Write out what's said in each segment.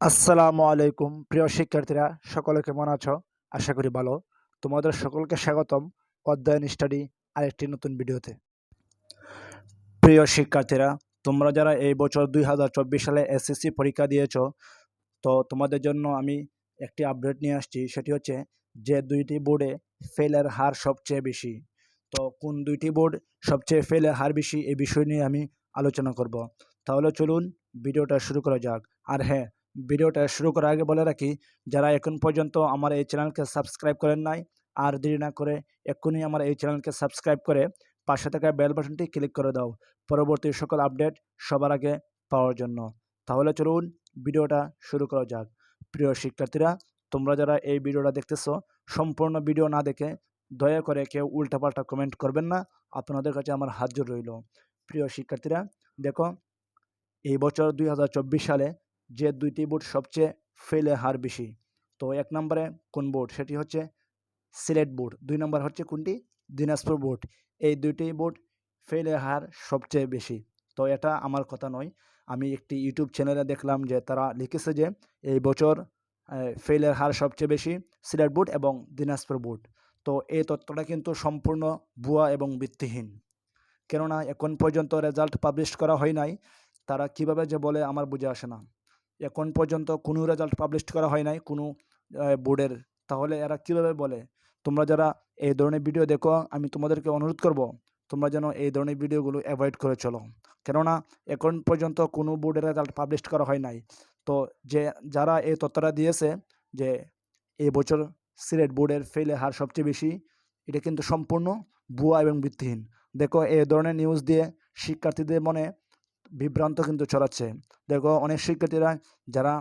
আসসালামু আলাইকুম, প্রিয় শিক্ষার্থীরা, সকলে কেমন আছো? আশা করি ভালো। তোমাদের সকলকে স্বাগতম অধ্যয়ন স্টাডি আরেকটি নতুন ভিডিওতে। প্রিয় শিক্ষার্থীরা, তোমরা যারা এই বছর দুই হাজার চব্বিশ সালে এসএসসি পরীক্ষা দিয়েছ, তো তোমাদের জন্য আমি একটি আপডেট নিয়ে আসছি। সেটি হচ্ছে যে দুইটি বোর্ডে ফেলের হার সবচেয়ে বেশি। তো কোন দুইটি বোর্ড সবচেয়ে ফেলের হার বেশি এই বিষয় নিয়ে আমি আলোচনা করব। তাহলে চলুন ভিডিওটা শুরু করা যাক। আর হ্যাঁ ভিডিওটা শুরু করার আগে বলে রাখি, যারা এখন পর্যন্ত আমার এই চ্যানেলকে সাবস্ক্রাইব করেন নাই, আর দেরি না করে এক্ষুনি আমার এই চ্যানেলকে সাবস্ক্রাইব করে পাশে থাকা বেল বাটনটি ক্লিক করে দাও। পরবর্তী সকল আপডেট সবার আগে পাওয়ার জন্য। তাহলে চলুন ভিডিওটা শুরু করা যাক। প্রিয় শিক্ষার্থীরা, তোমরা যারা এই ভিডিওটা দেখতেছো, সম্পূর্ণ ভিডিও না দেখে দয়া করে কেউ উল্টাপাল্টা কমেন্ট করবেন না, আপনাদের কাছে আমার হাত রইল। প্রিয় শিক্ষার্থীরা, দেখো, এই বছর দুই হাজার চব্বিশ সালে যে দুইটি বোর্ড সবচেয়ে ফেলে হার বেশি। তো এক নম্বরে কোন বোর্ড সেটি হচ্ছে সিলেট বোর্ড দুই নম্বর হচ্ছে কোনটি? দিনাজপুর বোর্ড এই দুইটি বোর্ড ফেলে হার সবচেয়ে বেশি। তো এটা আমার কথা নয়। আমি একটি ইউটিউব চ্যানেলে দেখলাম যে তারা লিখেছে যে এই বছর ফেলের হার সবচেয়ে বেশি সিলেট বোর্ড এবং দিনাজপুর বোর্ড তো এই তথ্যটা কিন্তু সম্পূর্ণ ভুয়া এবং ভিত্তিহীন। কেননা এখন পর্যন্ত রেজাল্ট পাবলিশ করা হয় নাই। তারা কীভাবে যে বলে আমার বুঝে আসে না। এখন পর্যন্ত কোনো রেজাল্ট পাবলিশ করা হয় নাই, কোনো বোর্ডের তাহলে এরা কীভাবে বলে? তোমরা যারা এই ধরনের ভিডিও দেখো, আমি তোমাদেরকে অনুরোধ করব, তোমরা যেন এই ধরনের ভিডিওগুলো অ্যাভয়েড করে চলো। কেননা এখন পর্যন্ত কোনো বোর্ডের রেজাল্ট পাবলিশ করা হয় নাই। তো যে, যারা এই তথ্যটা দিয়েছে যে, এই বছর সিলেট বোর্ডের ফেলে হার সবচেয়ে বেশি, এটা কিন্তু সম্পূর্ণ ভুয়া এবং ভিত্তিহীন। দেখো, এই ধরনের নিউজ দিয়ে শিক্ষার্থীদের মনে বিভ্রান্ত কিন্তু ছড়াচ্ছে। দেখো, অনেক শিক্ষার্থীরা যারা,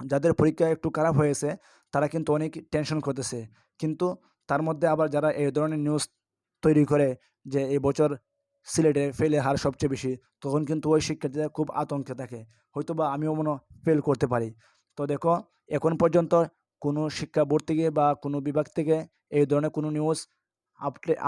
যাদের পরীক্ষা একটু খারাপ হয়েছে, তারা কিন্তু অনেক টেনশন করতেছে। কিন্তু তার মধ্যে আবার যারা এই ধরনের নিউজ তৈরি করে যে এই বছর সিলেটে ফেলে হার সবচেয়ে বেশি, তখন কিন্তু ওই শিক্ষার্থীরা খুব আতঙ্কে থাকে। হয়তো বা আমিও মনে ফেল করতে পারি। তো দেখো, এখন পর্যন্ত কোনো শিক্ষা বোর্ড থেকে বা কোনো বিভাগ থেকে এই ধরনের কোনো নিউজ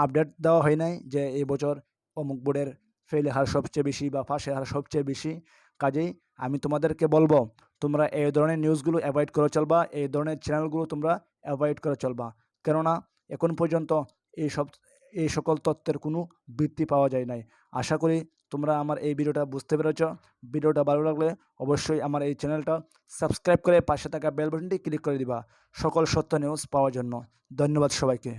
আপডেট দেওয়া হয় নাই যে এই বছর অমুক বোর্ডের ফেলে হার সবচেয়ে বেশি বা ফাঁসের হার সবচেয়ে বেশি। কাজেই আমি তোমাদেরকে বলব, তোমরা এই ধরনের নিউজগুলো অ্যাভয়েড করে চলবা, এই ধরনের চ্যানেলগুলো তোমরা অ্যাভয়েড করে চলবা। কেননা, এখন পর্যন্ত এই সব, এই সকল তথ্যের কোনো বৃত্তি পাওয়া যায় নাই। আশা করি তোমরা আমার এই ভিডিওটা বুঝতে পেরেছ। ভিডিওটা ভালো লাগলে অবশ্যই আমার এই চ্যানেলটা সাবস্ক্রাইব করে পাশে থাকা বেল বাটনটি ক্লিক করে দিবা। সকল সত্য নিউজ পাওয়ার জন্য। ধন্যবাদ সবাইকে।